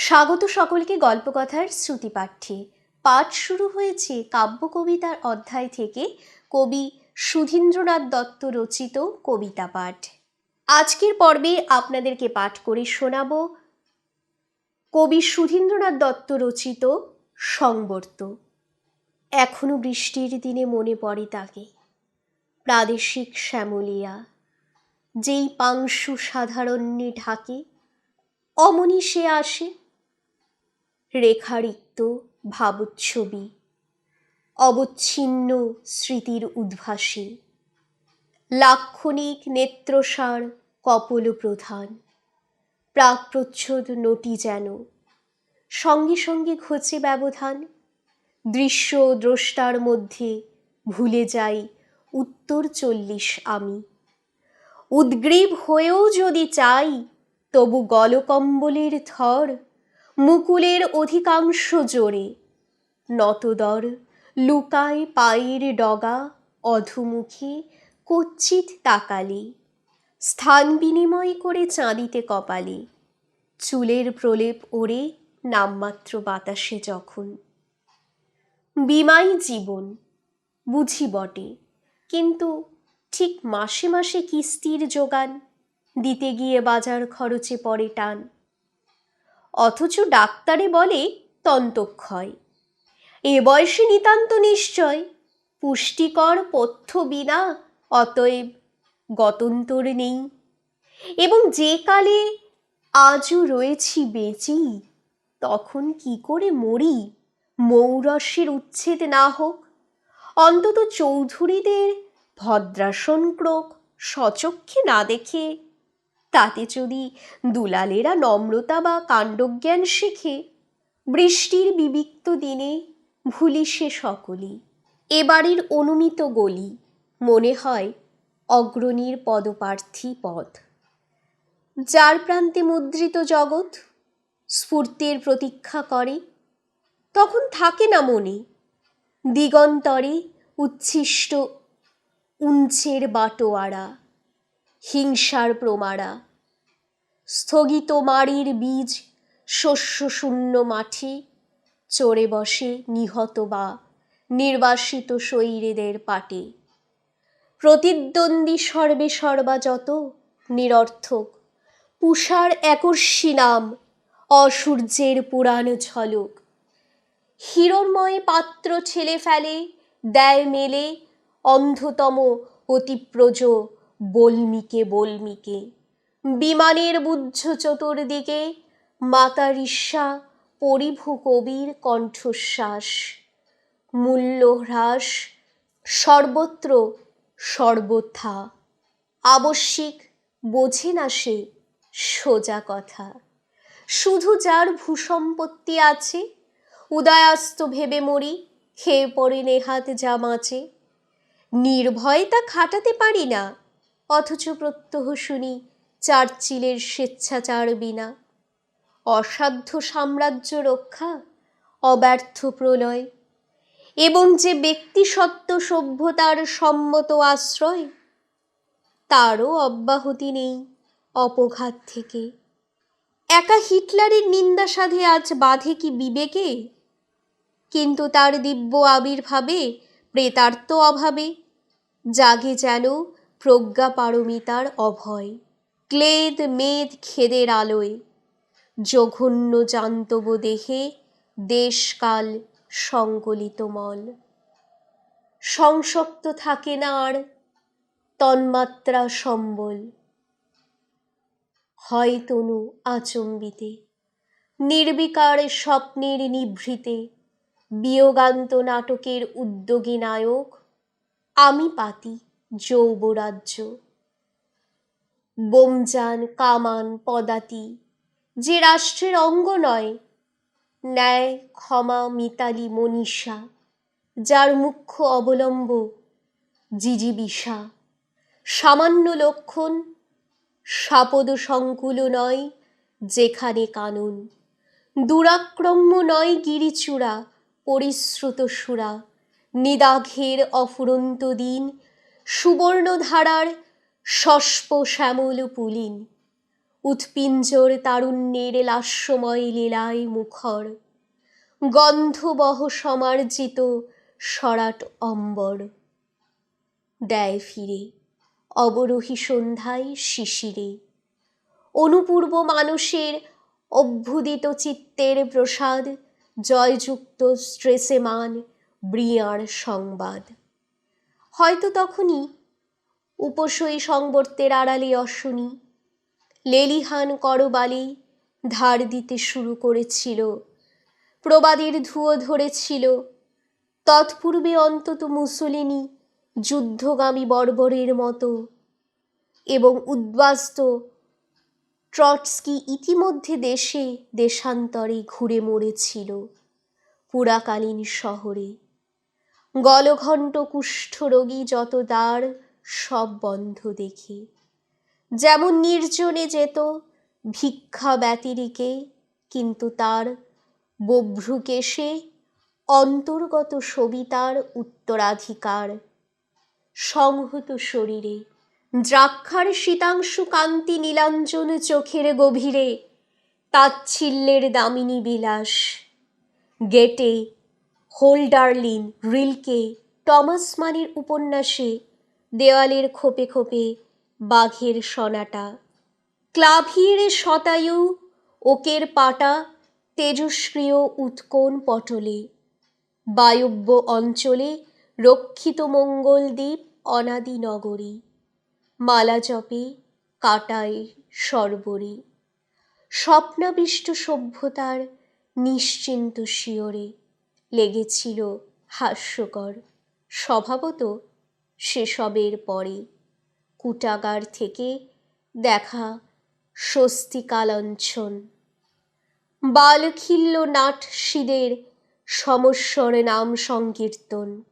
স্বাগত সকলকে গল্পকথার শ্রুতিপাঠ্যে পাঠ শুরু হয়েছে কাব্য কবিতার অধ্যায় থেকে কবি সুধীন্দ্রনাথ দত্ত রচিত কবিতা পাঠ। আজকের পর্বে আপনাদেরকে পাঠ করে শোনাব কবি সুধীন্দ্রনাথ দত্ত রচিত সংবর্ত। এখনও বৃষ্টির দিনে মনে পড়ে তাকে। প্রাদেশিক শ্যামলিয়া, যেই পাংশু সাধারণ্যে ঢাকে, অমনি সে আসে রেখারিক্ত ভাবচ্ছবি, অবচ্ছিন্ন স্মৃতির উদ্ভাসী, লাক্ষণিক নেত্রসার কপল প্রধান প্রাক প্রচ্ছদ নটি যেন, সঙ্গে সঙ্গে ঘোচে ব্যবধান, দৃশ্য দ্রষ্টার মধ্যে ভুলে যাই উত্তর চল্লিশ আমি। উদ্গ্রীব হয়েও যদি চাই তবু গলকম্বলের থর মুকুলের অধিকাংশ জোরে। নতদর লুকায় পায়ের ডগা, অধুমুখে কচ্ছিত তাকালি। স্থান বিনিময় করে চাঁদিতে কপালে। চুলের প্রলেপ ওড়ে নামমাত্র বাতাসে যখন। বিমাই জীবন, বুঝি বটে, কিন্তু ঠিক মাসে মাসে কিস্তির যোগান, দিতে গিয়ে বাজার খরচে পড়ে টান। অথচ ডাক্তারে বলে তন্তক্ষয়। এ বয়সে নিতান্ত নিশ্চয়। পুষ্টিকর পথ্য বিনা অতএব গতন্তর নেই। এবং যে কালে আজও রয়েছি বেঁচি, তখন কি করে মরি? মৌরসের উচ্ছেদ না হোক, অন্তত চৌধুরীদের ভদ্রাসন ক্রোক সচক্ষে না দেখে তাতে যদি দুলালেরা নম্রতা বা কাণ্ডজ্ঞান শেখে, বৃষ্টির বিবিক্ত দিনে ভুলি সে সকলই। এবাড়ির অনুমিত গলি, মনে হয় অগ্রণীর পদপ্রার্থী পথ। যার প্রান্তে মুদ্রিত জগৎ, স্ফূর্তির প্রতীক্ষা করে, তখন থাকে না মনে দিগন্তরে উচ্ছিষ্ট উঞ্চের বাটোয়ারা। হিংসার প্রমারা। স্থগিত মারির বীজ শস্য শূন্য মাঠে চড়ে বসে নিহত বা নির্বাসিত শৈরেদের পাটে। প্রতিদ্বন্দ্বী সর্বে সর্বা যত নিরর্থক, পুষার একর্ষী নাম অসূর্যের পুরাণ ঝলক। হিরণময় পাত্র ছেলে ফেলে, দেয় মেলে অন্ধতম অতিপ্রজ বল্মিকে বল্মিকে, বিমানের বুদ্ধ চতুর্দিকে মাতার ঈর্ষা পরিভু কবির কণ্ঠশ্বাস মূল্য হ্রাস সর্বত্র সর্বথা, আবশ্যিক বোঝে না সে সোজা কথা। শুধু যার ভূসম্পত্তি আছে, উদয়াস্ত ভেবে মরি, খেয়ে পড়ে নেহাত জামাচে নির্ভয় তা খাটাতে পারি না অথচ প্রত্যহ শুনি চার্চিলের স্বেচ্ছাচার বিনা। অসাধ্য সাম্রাজ্য রক্ষা, অব্যর্থ প্রলয়। এবং যে ব্যক্তিসত্ত্ব সভ্যতার সম্মত আশ্রয়, তারও অব্যাহতি নেই অপঘাত থেকে। একা হিটলারের নিন্দা সাধে আজ বাধে কি বিবেকে? কিন্তু তার দিব্য আবির্ভাবে প্রেতার্থ অভাবে, জাগে যেন প্রজ্ঞা পারমিতার অভয়। ক্লেদ মেদ খেদের আলোয়। জঘন্য জান্তব দেহে দেশকাল সংকলিত মল। সংসক্ত থাকে না আর তন্মাত্রা সম্বল। হয় তনু আচম্বিতে। নির্বিকার স্বপ্নের নিভৃতে। বিয়োগান্ত নাটকের উদ্যোগী নায়ক। আমি পাতি। যৌবরাজ্য। বোমজান কামান, পদাতি, যে রাষ্ট্রের অঙ্গ নয়, ন্যায়, ক্ষমা, মিতালি, মনীষা, যার মুখ্য অবলম্ব জিজিবিষা। সামান্য লক্ষণ, সাপদ সংকুল নয়, যেখানে কানুন। দুরাক্রম্য নয়, গিরিচূড়া, পরিশ্রুত সুরা, নিদাঘের অফুরন্ত দিন সুবর্ণধারার সস্প শ্যামল পুলিন, উৎপিঞ্জর তারুণ্যের লাস্যময় লীলায় মুখর, গন্ধবহ সমার্জিত সরাট অম্বর। দেয় ফিরে, অবরোহী সন্ধ্যায় শিশিরে। অনুপূর্ব মানুষের অভ্যুদিত চিত্তের প্রসাদ, জয়যুক্ত স্ট্রেসেমান ব্রিয়ার সংবাদ। হয়তো তখনই উপসই সংবর্তের আড়ালে অশনি লেলিহান করবালি ধার দিতে শুরু করেছিল। প্রবাদের ধুয়ো ধরেছিল। তৎপূর্বে অন্তত মুসলিনি যুদ্ধগামী বর্বরের মতো এবং উদ্বাস্ত ট্রটস্কি ইতিমধ্যে দেশে দেশান্তরে ঘুরে মরেছিল পুরাকালীন শহরে। গলঘণ্ট কুষ্ঠরোগী যত দ্বার, সব বন্ধ দেখে। যেমন নির্জনে যেত, ভিক্ষা ব্যতিরিকে, কিন্তু তার বভ্রুকেশে অন্তর্গত সবিতার উত্তরাধিকার। সংহত শরীরে, দ্রাক্ষার শীতাংশু কান্তি নীলাঞ্জন চোখের গভীরে, তাচ্ছিল্যের দামিনী বিলাস। গেটে হোল্ডারলিন রিলকে, টমাস মানির উপন্যাসে, দেওয়ালের খোপে খোপে, বাঘের সনাটা। ক্লাভির শতায়ু ওকের পাটা, তেজস্ক্রিয় উৎকোণ পটলে। বায়ব্য অঞ্চলে রক্ষিত মঙ্গলদ্বীপ অনাদি নগরী। মালা জপে কাটায় সর্বরে। স্বপ্নাবিষ্ট সভ্যতার নিশ্চিন্ত শিওরে লেগেছিল হাস্যকর। স্বভাবত সেসবের পরে কুটাগার থেকে দেখা স্বস্তিকালঞ্ছন বালখিল্য নাটশিদের সমস্বর নাম সংকীর্তন।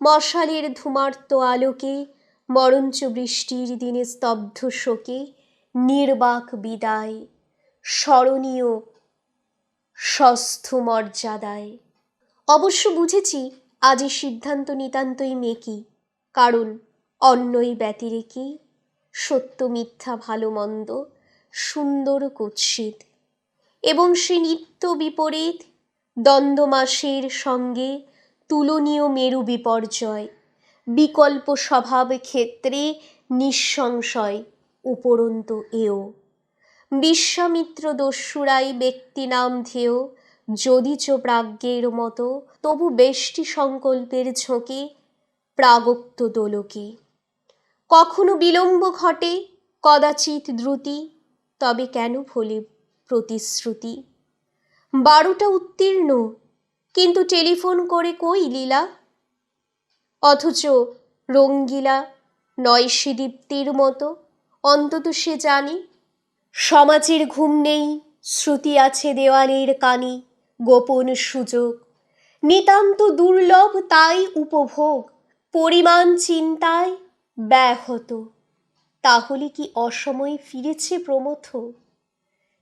মশালের ধূমার্ত আলোকে মরঞ্চ বৃষ্টির দিনে স্তব্ধ শোকে নির্বাক বিদায়, স্মরণীয় স্বস্থ মর্যাদায় অবশ্য বুঝেছি আজই সিদ্ধান্ত নিতান্তই মেকি কারণ, অন্যই ব্যতিরেকে, সত্য, মিথ্যা, ভালো, মন্দ, সুন্দর, কুৎসিত। এবং সে নিত্য বিপরীত দ্বন্দ্বমাসের সঙ্গে তুলনীয় মেরু বিপর্যয়, বিকল্প স্বভাব ক্ষেত্রে নিঃসংশয়, উপরন্ত এও। বিশ্বামিত্র দস্যুরাই ব্যক্তি নাম ধেয় যদিচ প্রাজ্ঞের মতো, তবু বেষ্টি সংকল্পের ঝোঁকে প্রাগোক্ত দোলকে। কখনো বিলম্ব ঘটে, কদাচিৎ দ্রুতি, তবে কেন ভোলে প্রতিশ্রুতি? বারোটা উত্তীর্ণ, কিন্তু টেলিফোন করে কই লীলা? অথচ রঙ্গিলা নয় দীপ্তির মতো, অন্তত সে জানে, সমাজের ঘুম নেই, শ্রুতি আছে দেওয়ালের কানে। গোপন সুযোগ। নিতান্ত দুর্লভ তাই উপভোগ, পরিমাণ চিন্তায় ব্যাহত। তাহলে কি অসময়ে ফিরেছে প্রমথ?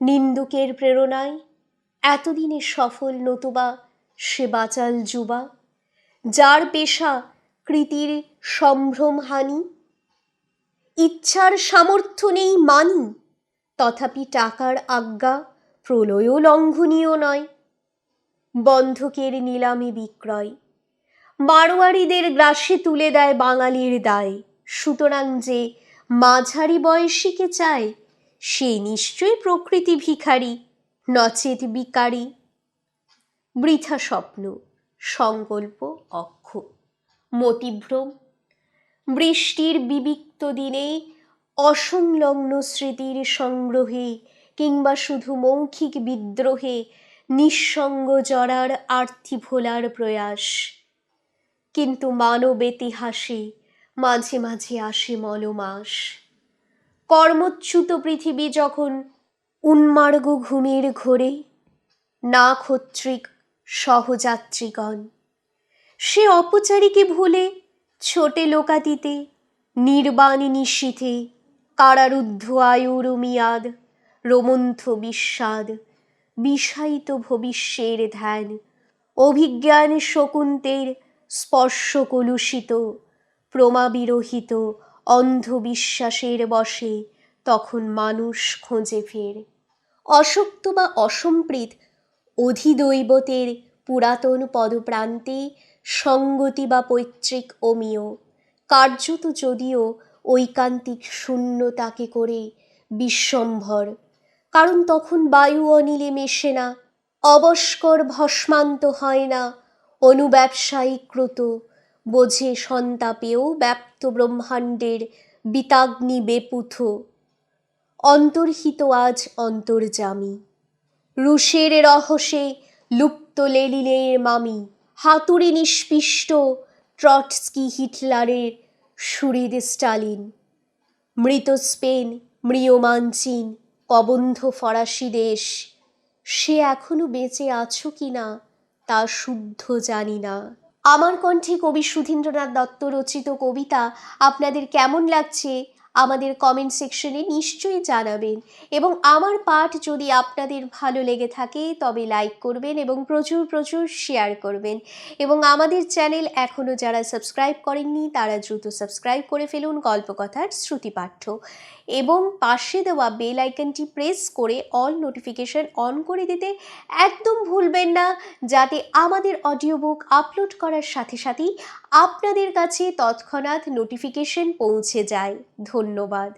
নিন্দুকের প্রেরণায় এতদিনে সফল নতুবা সে বাচাল যুবা, যার পেশা কৃতির সম্ভ্রমহানি। ইচ্ছার সামর্থ্য নেই মানি, তথাপি টাকার আজ্ঞা প্রলয়ও লঙ্ঘনীয় নয়। বন্ধকের নিলামে বিক্রয়। মারোয়ারিদের গ্রাসে তুলে দেয় বাঙালির দায়। সুতরাং যে মাঝারি বয়সীকে চায়, সে নিশ্চয়ই প্রকৃতি ভিখারি, নচেত বিকারী। বৃথা স্বপ্ন, সংকল্প, অক্ষ, মতিভ্রম, বৃষ্টির বিবিক্ত দিনে, অসংলগ্ন স্মৃতির সংগ্রহে, কিংবা শুধু মৌখিক বিদ্রোহে নিঃসঙ্গ জরার আর্থি ভোলার প্রয়াস। কিন্তু মানব ইতিহাসে মাঝে মাঝে আসে মলমাস। কর্মচ্যুত পৃথিবী যখন উন্মার্গ ঘুমের ঘোরে না ক্ষত্রিক সহযাত্রীগণ, সে অপচারীকে ভুলে ছোটে লোকাতিতে, নির্বাণ নিশীথে, কারারুদ্ধ আয়ুর মিয়াদ, রোমন্থ বিস্বাদ বিষায়িত ভবিষ্যের ধ্যান, অভিজ্ঞান শকুন্তের স্পর্শ কলুষিত, প্রমাবিরহিত অন্ধবিশ্বাসের বশে তখন মানুষ খোঁজে ফের। অশক্ত বা অসম্প্রীত অধিদৈবতের পুরাতন পদপ্রান্তে সঙ্গতি বা পৈতৃক অমীয়, কার্যত যদিও ঐকান্তিক শূন্যতাকে করে বিশ্বম্ভর কারণ তখন বায়ু অনিলে মেশে না, অবস্কর ভস্মান্ত হয় না অনুব্যবসায়ীকৃত বোঝে সন্তাপেও ব্যাপ্ত ব্রহ্মাণ্ডের বিতাগ্নি বেপুথ। অন্তর্হিত আজ অন্তর্জামী, রুশের রহস্যে লুপ্ত লেলিনের মামি, হাতুড়ি নিষ্পিষ্ট ট্রটস্কি হিটলারের সুরিদ স্টালিন, মৃত স্পেন, ম্রিয়মান চীন কবন্ধ ফরাসি দেশ, সে এখনও বেঁচে আছো কি না তা শুদ্ধ জানি না। আমার কণ্ঠে কবি সুধীন্দ্রনাথ দত্ত রচিত কবিতা আপনাদের কেমন লাগছে আমাদের কমেন্ট সেকশনে নিশ্চয়ই জানাবেন। এবং আমার পাঠ যদি আপনাদের ভালো লেগে থাকে, তবে লাইক করবেন এবং প্রচুর প্রচুর শেয়ার করবেন। এবং আমাদের চ্যানেল এখনও যারা সাবস্ক্রাইব করেননি, তারা দ্রুত সাবস্ক্রাইব করে ফেলুন গল্পকথার শ্রুতিপাঠ্য। এবং পাশে দেওয়া বেল আইকনটি প্রেস করে অল নোটিফিকেশন অন করে দিতে একদম ভুলবেন না, যাতে আমাদের অডিও বুক আপলোড করার সাথে সাথেই আপনাদের কাছে তৎক্ষণাৎ নোটিফিকেশন পৌঁছে যায়। ধন্যবাদ।